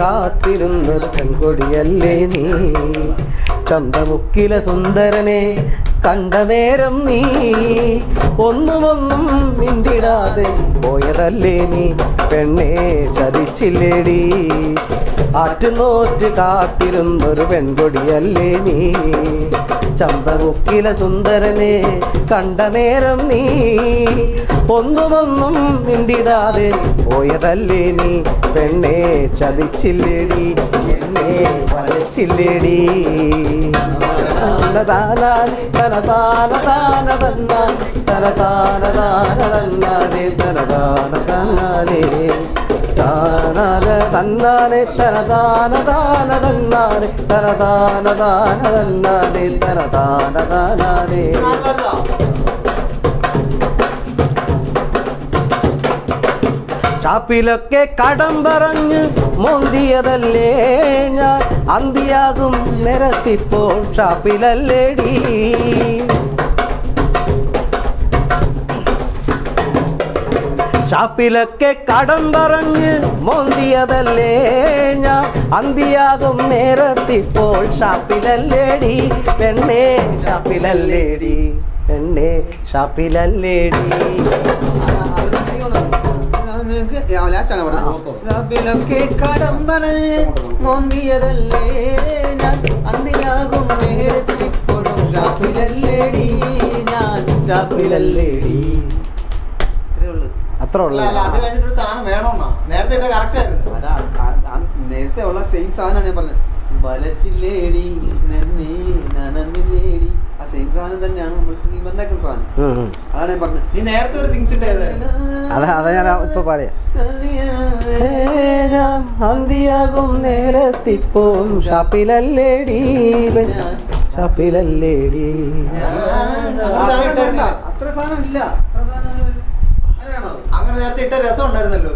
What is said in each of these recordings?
കാത്തിരുന്നൊരു പെൺകൊടിയല്ലേ നീ? ചന്തമുക്കിലെ സുന്ദരനെ കണ്ട നേരം നീ. ഒന്നുമൊന്നും മിണ്ടിടാതെ പോയതല്ലേ നീ? പെണ്ണെ ചതിച്ചില്ലേടി. ആറ്റുനോറ്റ് കാത്തിരുന്നൊരു പെൺകൊടിയല്ലേ നീ. ചന്തമുക്കിലെ സുന്ദരനെ കണ്ട നേരം നീ. ഒന്നുമൊന്നും മിണ്ടിടാതെ പോയതല്ലേ നീ. പെണ്ണെ ചതിച്ചില്ലേടി എന്നെ വലച്ചില്ലേടി തനതാനാനെ തനതാന താന തന്നാൻ തനതാന താന തന്നാനെ തനതാന താനാനേ താനാന തന്നാനെ തനതാന താന തന്നാനെ തനതാന താന തന്നാനെ തനതാന താനാനേ ഷാപ്പിലൊക്കെ കടം പറഞ്ഞ് മോന്തിയതല്ലേ ഞാൻ അന്തിയാകും നിരത്തിപ്പോൾ ഷാപ്പിലല്ലേടി ഷാപ്പിലൊക്കെ കടം പറഞ്ഞ് മോന്തിയതല്ലേ ഞാൻ? അന്തിയാകും നേരത്തിപ്പോൾ ഷാപ്പിലല്ലേടി? പെണ്ണേ ഷാപ്പിലല്ലേടി? പെണ്ണേ ഷാപ്പിലല്ലേടി? ഷാപ്പിലൊക്കെ കടം പറഞ്ഞ് മോന്തിയതല്ലേ ഞാൻ? അന്തിയാകും നേരത്തിപ്പോഴും ഷാപ്പിലല്ലേടി ഞാൻ? ഷാപ്പിലല്ലേടി? അത്ര ഉള്ള അത് കഴിഞ്ഞിട്ട് സാധനം വേണമെന്നാ നേരത്തെ ഇട്ട കറക്റ്റ് ആയിരുന്നു. നേരത്തെ ഉള്ള സെയിം സാധനമാണ് ഞാൻ പറഞ്ഞത്. വലച്ചില്ലേടി നന്നേ ആ സെയിം സാധനം തന്നെയാണ് നമ്മൾ വന്നേക്കുന്ന സാധനം. അതാണ് ഞാൻ പറഞ്ഞത്. നീ നേരത്തെ ഒരു തിങ്സ് ഇട്ടേതായിരുന്നു അതാ അതാ ഞാൻ ഇപ്പൊ പാടിയ അന്തിയാകും നേരത്തിപ്പോം. ഷാപ്പിലല്ലേടി ഷാപ്പിലല്ലേടി. അത്ര സാധനം ഇല്ല അത്ര സാധനം അങ്ങനെയാണോ അത്? അങ്ങനെ നേരത്തെ ഇട്ട രസം ഉണ്ടായിരുന്നല്ലോ.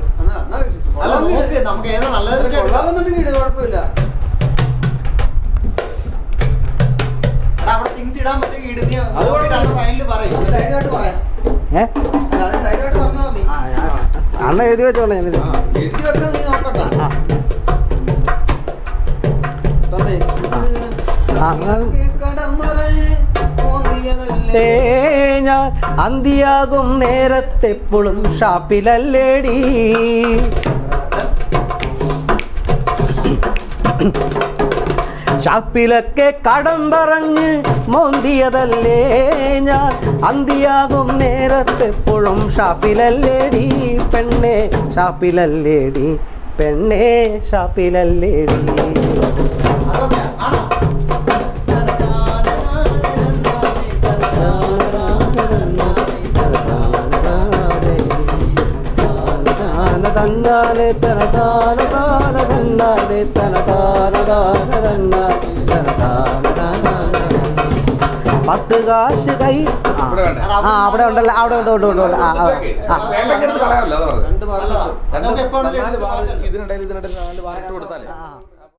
അല്ല നോക്ക് നമുക്ക് ഏതാ നല്ലത് കൊള്ളാമെന്നുണ്ടെങ്കിൽ ഇട്, കുഴപ്പമില്ല. അവിടെ തിങ്സ് ഇടാൻ പറ്റും ഇട് നീ അത് കുഴപ്പമില്ല. പറയും. ധൈര്യമായിട്ട് പറയാം. ധൈര്യമായിട്ട് പറഞ്ഞാൽ മതി. അണ്ണ എഴുതി വെച്ചോളെ ഞാൻ എഴുതി വെക്കാൻ നീ നോക്കണ്ട. ആ. ആ. ഞാൻ അന്തിയാകും നേരത്തെപ്പോഴും ഷാപ്പിലല്ലേടി? ഷാപ്പിലൊക്കെ കടം പറഞ്ഞ് മോന്തിയതല്ലേ ഞാൻ അന്തിയാകും നേരത്തെപ്പോഴും ഷാപ്പിലല്ലേടി? പെണ്ണേ ഷാപ്പിലല്ലേടി? പെണ്ണേ ഷാപ്പിലല്ലേടി? തന്നാലെ തനതാന താന തന്നാലെ തനതാന താന തന്നാലെ തനതാന പത്ത് കാശ് കൈ ആ. അവിടെ ഉണ്ടല്ലോ അവിടെ ഉണ്ട് ഉണ്ട് ഉണ്ട് ഉണ്ട്. ആ, ആ, ഇതിനിടയിൽ ഇതിനിടയിൽ നാല് ഭാഗം കൊടുത്താലേ ആ.